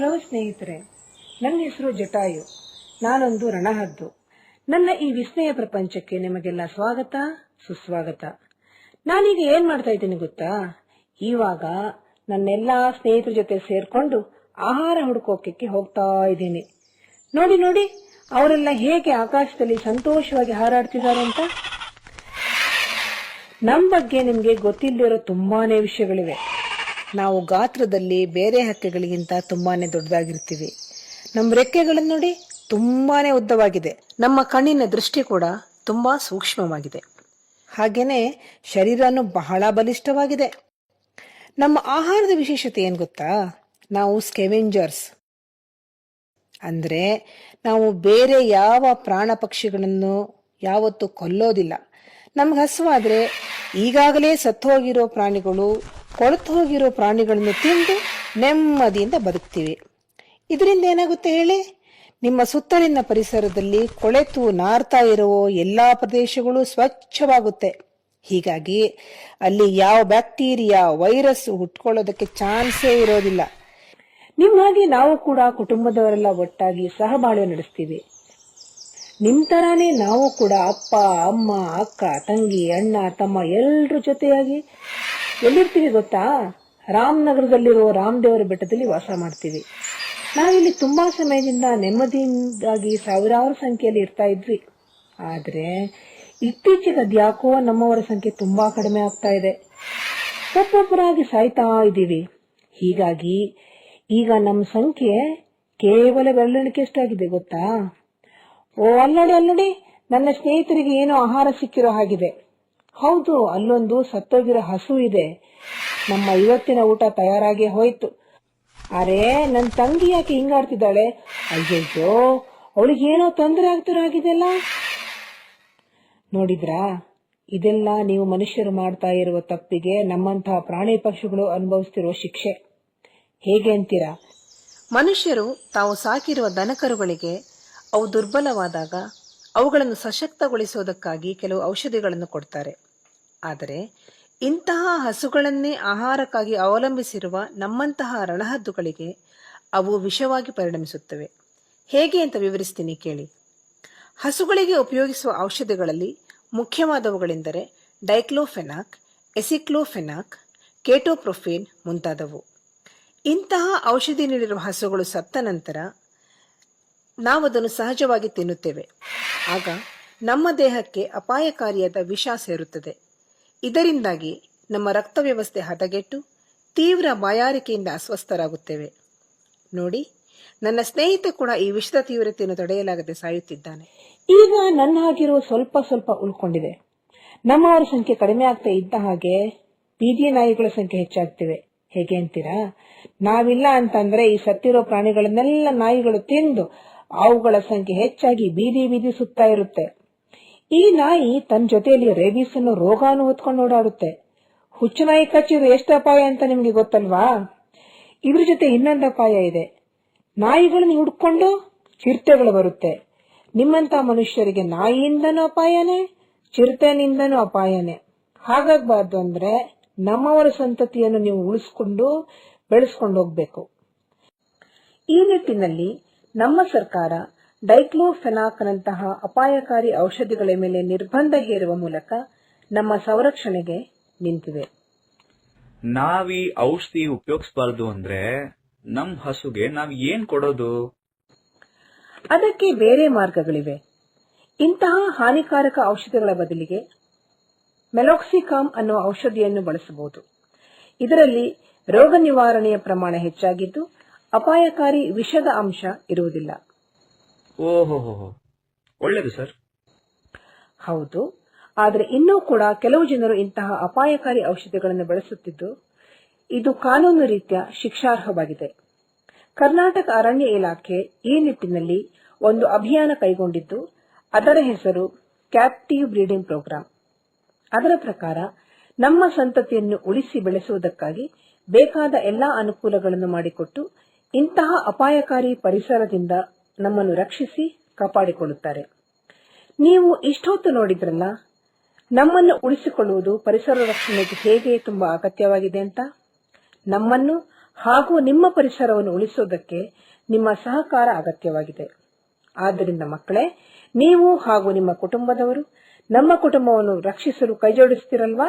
Hello ಸ್ನೇಹಿತರೆ ನನ್ನ ಹೆಸರು ಜಟಾಯು, ನಾನೊಂದು ರಣಹದ್ದು. ನನ್ನ ಈ ವಿಸ್ಮಯ ಪ್ರಪಂಚಕ್ಕೆ ನಿಮಗೆಲ್ಲ ಸ್ವಾಗತ, ಸುಸ್ವಾಗತ. ನಾನೀಗ ಏನ್ ಮಾಡ್ತಾ ಇದ್ದೀನಿ ಗೊತ್ತಾ? ಇವಾಗ ನನ್ನೆಲ್ಲಾ ಸ್ನೇಹಿತರ ಜೊತೆ ಸೇರ್ಕೊಂಡು ಆಹಾರ ಹುಡುಕೋಕೆ ಹೋಗ್ತಾ ಇದ್ದೀನಿ. ನೋಡಿ ನೋಡಿ, ಅವರೆಲ್ಲ ಹೇಗೆ ಆಕಾಶದಲ್ಲಿ ಸಂತೋಷವಾಗಿ ಹಾರಾಡ್ತಿದ್ದಾರೆ ಅಂತ? ನಮ್ ಬಗ್ಗೆ ನಿಮ್ಗೆ ಗೊತ್ತಿಲ್ಲದಿರೋ ತುಂಬಾನೇ ವಿಷಯಗಳಿವೆ. ನಾವು ಗಾತ್ರದಲ್ಲಿ ಬೇರೆ ಹಕ್ಕಿಗಳಿಗಿಂತ ತುಂಬಾ ದೊಡ್ಡದಾಗಿರ್ತೀವಿ. ನಮ್ಮ ರೆಕ್ಕೆಗಳನ್ನು ನೋಡಿ ತುಂಬಾನೇ ಉದ್ದವಾಗಿದೆ. ನಮ್ಮ ಕಣ್ಣಿನ ದೃಷ್ಟಿ ಕೂಡ ತುಂಬಾ ಸೂಕ್ಷ್ಮವಾಗಿದೆ. ಹಾಗೆಯೇ ಶರೀರನು ಬಹಳ ಬಲಿಷ್ಠವಾಗಿದೆ. ನಮ್ಮ ಆಹಾರದ ವಿಶೇಷತೆ ಏನು ಗೊತ್ತಾ? ನಾವು ಸ್ಕೆವೆಂಜರ್ಸ್. ಅಂದ್ರೆ ನಾವು ಬೇರೆ ಯಾವ ಪ್ರಾಣ ಪಕ್ಷಿಗಳನ್ನು ಯಾವತ್ತೂ ಕೊಲ್ಲೋದಿಲ್ಲ. ನಮ್ಗೆ ಹಸುವಾದ್ರೆ ಈಗಾಗಲೇ ಸತ್ತೋಗಿರೋ ಪ್ರಾಣಿಗಳು ಕೊಳೆತು ಹೋಗಿರೋ ಪ್ರಾಣಿಗಳನ್ನು ತಿಂದು ನೆಮ್ಮದಿಯಿಂದ ಬದುಕ್ತೀವಿ. ಇದರಿಂದ ಏನಾಗುತ್ತೆ ಹೇಳಿ? ನಿಮ್ಮ ಸುತ್ತಲಿನ ಪರಿಸರದಲ್ಲಿ ಕೊಳೆತು ನಾರ್ತಾ ಇರುವ ಎಲ್ಲಾ ಪ್ರದೇಶಗಳು ಸ್ವಚ್ಛವಾಗುತ್ತೆ. ಹೀಗಾಗಿ ಅಲ್ಲಿ ಯಾವ ಬ್ಯಾಕ್ಟೀರಿಯಾ, ವೈರಸ್ ಹುಟ್ಕೊಳ್ಳೋದಕ್ಕೆ ಚಾನ್ಸೇ ಇರೋದಿಲ್ಲ. ನಿಮ್ಮಾಗಿ ಹಾಗೆ ನಾವು ಕೂಡ ಕುಟುಂಬದವರೆಲ್ಲ ಒಟ್ಟಾಗಿ ಸಹಬಾಳ್ವೆ ನಡೆಸ್ತೀವಿ. ನಿಮ್ ತರಾನೇ ನಾವು ಕೂಡ ಅಪ್ಪ, ಅಮ್ಮ, ಅಕ್ಕ, ತಂಗಿ, ಅಣ್ಣ, ತಮ್ಮ ಎಲ್ಲರ ಜೊತೆಯಾಗಿ ಎಲ್ಲಿರ್ತೀವಿ ಗೊತ್ತಾ? ರಾಮನಗರದಲ್ಲಿರೋ ರಾಮದೇವರ ಬೆಟ್ಟದಲ್ಲಿ ವಾಸ ಮಾಡ್ತೀವಿ. ನಾವಿಲ್ಲಿ ತುಂಬಾ ಸಮಯದಿಂದ ನೆಮ್ಮದಿಯಿಂದಾಗಿ ಸಾವಿರಾರು ಸಂಖ್ಯೆಯಲ್ಲಿ ಇರ್ತಾ ಇದ್ವಿ. ಆದ್ರೆ, ಇತ್ತೀಚೆಗೆ ಅದ್ಯಾಕೋ ನಮ್ಮವರ ಸಂಖ್ಯೆ ತುಂಬಾ ಕಡಿಮೆ ಆಗ್ತಾ ಇದೆ. ಒಬ್ಬೊಬ್ಬರಾಗಿ ಸಾಯ್ತಾ ಇದ್ದೀವಿ. ಹೀಗಾಗಿ, ಈಗ ನಮ್ಮ ಸಂಖ್ಯೆ ಕೇವಲ ಬೆರಳಿಣಿಕೆಷ್ಟಾಗಿದೆ ಗೊತ್ತಾ? ಓ, ಅಲ್ಲಡಿ ಅಲ್ಲಡಿ, ನನ್ನ ಸ್ನೇಹಿತರಿಗೆ ಏನೋ ಆಹಾರ ಸಿಕ್ಕಿರೋ ಹಾಗಿದೆ. ಹೌದು, ಅಲ್ಲೊಂದು ಸತ್ತೋಗಿರೋ ಹಸು ಇದೆ. ನಮ್ಮ ಇವತ್ತಿನ ಊಟ ತಯಾರಾಗಿ ಹೋಯ್ತು. ಅರೆ ನನ್ನ ತಂಗಿ ಯಾಕೆ ಹಿಂಗಾಡ್ತಿದ್ದಾಳೆ? ಅಯ್ಯಯ್ಯೋ ಏನೋ ತೊಂದರೆ ಆಗ್ತಿರೋ ಆಗಿದೆಲ್ಲ ನೋಡಿದ್ರಾ? ಇದೆಲ್ಲ ನೀವು ಮನುಷ್ಯರು ಮಾಡ್ತಾ ಇರುವ ತಪ್ಪಿಗೆ ನಮ್ಮಂತಹ ಪ್ರಾಣಿ ಪಕ್ಷಿಗಳು ಅನುಭವಿಸ್ತಿರೋ ಶಿಕ್ಷೆ. ಹೇಗೆ ಅಂತೀರಾ? ಮನುಷ್ಯರು ತಾವು ಸಾಕಿರುವ ದನಕರುಗಳಿಗೆ ಅವು ದುರ್ಬಲವಾದಾಗ ಅವುಗಳನ್ನು ಸಶಕ್ತಗೊಳಿಸುವುದಕ್ಕಾಗಿ ಕೆಲವು ಔಷಧಿಗಳನ್ನು ಕೊಡ್ತಾರೆ. ಆದರೆ ಇಂತಹ ಹಸುಗಳನ್ನೇ ಆಹಾರಕ್ಕಾಗಿ ಅವಲಂಬಿಸಿರುವ ನಮ್ಮಂತಹ ರಣಹದ್ದುಗಳಿಗೆ ಅವು ವಿಷವಾಗಿ ಪರಿಣಮಿಸುತ್ತವೆ. ಹೇಗೆ ಅಂತ ವಿವರಿಸ್ತೀನಿ ಕೇಳಿ. ಹಸುಗಳಿಗೆ ಉಪಯೋಗಿಸುವ ಔಷಧಿಗಳಲ್ಲಿ ಮುಖ್ಯವಾದವುಗಳೆಂದರೆ ಡೈಕ್ಲೋಫೆನಾಕ್, ಎಸಿಕ್ಲೋಫೆನಾಕ್, ಕೇಟೋಪ್ರೊಫೇನ್ ಮುಂತಾದವು. ಇಂತಹ ಔಷಧಿ ನೀಡಿರುವ ಹಸುಗಳು ಸತ್ತ ನಂತರ ನಾವು ಅದನ್ನು ಸಹಜವಾಗಿ ತಿನ್ನುತ್ತೇವೆ. ಆಗ ನಮ್ಮ ದೇಹಕ್ಕೆ ಅಪಾಯಕಾರಿಯಾದ ವಿಷ ಸೇರುತ್ತದೆ. ಇದರಿಂದಾಗಿ ನಮ್ಮ ರಕ್ತ ವ್ಯವಸ್ಥೆ ಹದಗೆಟ್ಟು ತೀವ್ರ ಬಾಯಾರಿಕೆಯಿಂದ ಅಸ್ವಸ್ಥರಾಗುತ್ತೇವೆ. ನೋಡಿ, ನನ್ನ ಸ್ನೇಹಿತ ಕೂಡ ಈ ವಿಷದ ತೀವ್ರತೆಯನ್ನು ತಡೆಯಲಾಗದೆ ಸಾಯುತ್ತಿದ್ದಾನೆ. ಈಗ ನನ್ನ ಹಾಗಿರೋ ಸ್ವಲ್ಪ ಸ್ವಲ್ಪ ಉಳ್ಕೊಂಡಿದೆ. ನಮ್ಮವರ ಸಂಖ್ಯೆ ಕಡಿಮೆ ಆಗ್ತಾ ಇದ್ದ ಹಾಗೆ ಬೀದಿ ನಾಯಿಗಳ ಸಂಖ್ಯೆ ಹೆಚ್ಚಾಗ್ತಿವೆ ಹೇಗೆ ಅಂತೀರಾ? ನಾವಿಲ್ಲ ಅಂತಂದ್ರೆ ಈ ಸತ್ತಿರೋ ಪ್ರಾಣಿಗಳನ್ನೆಲ್ಲ ನಾಯಿಗಳು ತಿಂದು ಅವುಗಳ ಸಂಖ್ಯೆ ಹೆಚ್ಚಾಗಿ ಬೀದಿ ಬೀದಿ ಸುತ್ತಾ ಇರುತ್ತೆ. ಈ ನಾಯಿ ತನ್ನ ಜೊತೆಯಲ್ಲಿ ರೇಬಿಸ್ ಅನ್ನೋ ರೋಗಾನು ಹೊತ್ಕೊಂಡು ಓಡಾಡುತ್ತೆ. ಹುಚ್ಚು ನಾಯಿ ಕಚ್ಚಿದ್ರೆ ಎಷ್ಟು ಅಪಾಯ ಅಂತ ನಿಮ್ಗೆ ಗೊತ್ತಲ್ವಾ? ಇವ್ರ ಜೊತೆ ಇನ್ನೊಂದು ಅಪಾಯ ಇದೆ. ನಾಯಿಗಳನ್ನ ಹುಡ್ಕೊಂಡು ಚಿರತೆಗಳು ಬರುತ್ತೆ. ನಿಮ್ಮಂತ ಮನುಷ್ಯರಿಗೆ ನಾಯಿಯಿಂದನೂ ಅಪಾಯನೇ, ಚಿರತೆನಿಂದನೂ ಅಪಾಯನೇ. ಹಾಗಾಗಬಾರ್ದು ಅಂದ್ರೆ ನಮ್ಮವರ ಸಂತತಿಯನ್ನು ನೀವು ಉಳಿಸ್ಕೊಂಡು ಬೆಳೆಸ್ಕೊಂಡು ಹೋಗ್ಬೇಕು. ಈ ನಿಟ್ಟಿನಲ್ಲಿ ನಮ್ಮ ಸರ್ಕಾರ ಡೈಕ್ಲೋಫೆನಾಕ್ನಂತಹ ಅಪಾಯಕಾರಿ ಔಷಧಿಗಳ ಮೇಲೆ ನಿರ್ಬಂಧ ಹೇರುವ ಮೂಲಕ ನಮ್ಮ ಸಂರಕ್ಷಣೆಗೆ ನಿಂತಿವೆ. ನಾವೀ ಔಷಧಿ ಉಪಯೋಗಿಸಬಾರದು ಅಂದ್ರೆ ನಮ್ ಹಸುಗೆ ನಾವ್ ಏನ್ ಕೊಡೋದು? ಅದಕ್ಕೆ ಬೇರೆ ಮಾರ್ಗಗಳಿವೆ. ಇಂತಹ ಹಾನಿಕಾರಕ ಔಷಧಿಗಳ ಬದಲಿಗೆ ಮೆಲೋಕ್ಸಿಕಾಮ್ ಅನ್ನುವ ಔಷಧಿಯನ್ನು ಬಳಸಬಹುದು. ಇದರಲ್ಲಿ ರೋಗ ನಿವಾರಣೆಯ ಪ್ರಮಾಣ ಹೆಚ್ಚಾಗಿದ್ದು ಅಪಾಯಕಾರಿ ವಿಷದ ಅಂಶ ಇರುವುದಿಲ್ಲ. ಓಹೋ ಒಳ್ಳೇದು ಸರ್. ಹೌದು. ಆದರೆ ಇನ್ನೂ ಕೂಡ ಕೆಲವು ಜನರು ಇಂತಹ ಅಪಾಯಕಾರಿ ಔಷಧಿಗಳನ್ನು ಬಳಸುತ್ತಿದ್ದು, ಇದು ಕಾನೂನು ರೀತಿಯ ಶಿಕ್ಷಾರ್ಹವಾಗಿದೆ. ಕರ್ನಾಟಕ ಅರಣ್ಯ ಇಲಾಖೆ ಈ ನಿಟ್ಟಿನಲ್ಲಿ ಒಂದು ಅಭಿಯಾನ ಕೈಗೊಂಡಿದ್ದು, ಅದರ ಹೆಸರು ಕ್ಯಾಪ್ಟಿವ್ ಬ್ರೀಡಿಂಗ್ ಪ್ರೋಗ್ರಾಂ. ಅದರ ಪ್ರಕಾರ, ನಮ್ಮ ಸಂತತಿಯನ್ನು ಉಳಿಸಿ ಬೆಳೆಸುವುದಕ್ಕಾಗಿ ಬೇಕಾದ ಎಲ್ಲಾ ಅನುಕೂಲಗಳನ್ನು ಮಾಡಿಕೊಟ್ಟು ಇಂತಹ ಅಪಾಯಕಾರಿ ಪರಿಸರದಿಂದ ನಮ್ಮನ್ನು ರಕ್ಷಿಸಿ ಕಾಪಾಡಿಕೊಳ್ಳುತ್ತಾರೆ. ನೀವು ಇಷ್ಟೊತ್ತು ನೋಡಿದ್ರಲ್ಲ, ನಮ್ಮನ್ನು ಉಳಿಸಿಕೊಳ್ಳುವುದು ಪರಿಸರ ರಕ್ಷಣೆಗೆ ಹೇಗೆ ತುಂಬಾ ಅಗತ್ಯವಾಗಿದೆ ಅಂತ? ನಮ್ಮನ್ನು ಹಾಗೂ ನಿಮ್ಮ ಪರಿಸರವನ್ನು ಉಳಿಸೋದಕ್ಕೆ ನಿಮ್ಮ ಸಹಕಾರ ಅಗತ್ಯವಾಗಿದೆ. ಆದ್ದರಿಂದ ಮಕ್ಕಳೇ, ನೀವು ಹಾಗೂ ನಿಮ್ಮ ಕುಟುಂಬದವರು ನಮ್ಮ ಕುಟುಂಬವನ್ನು ರಕ್ಷಿಸಲು ಕೈಜೋಡಿಸುತ್ತಿರಲ್ವಾ?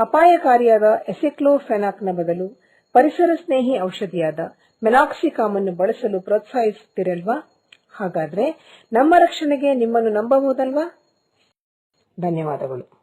ಅಪಾಯಕಾರಿಯಾದ ಎಸೆಕ್ಲೋಫೆನಾಕ್ನ ಬದಲು ಪರಿಸರ ಸ್ನೇಹಿ ಔಷಧಿಯಾದ ಮೆನಾಕ್ಸಿಕಾಮ್ ಅನ್ನು ಬಳಸಲು ಪ್ರೋತ್ಸಾಹಿಸುತ್ತಿರಲ್ವಾ? ಹಾಗಾದ್ರೆ ನಮ್ಮ ರಕ್ಷಣೆಗೆ ನಿಮ್ಮನ್ನು ನಂಬಬಹುದಲ್ವಾ? ಧನ್ಯವಾದಗಳು.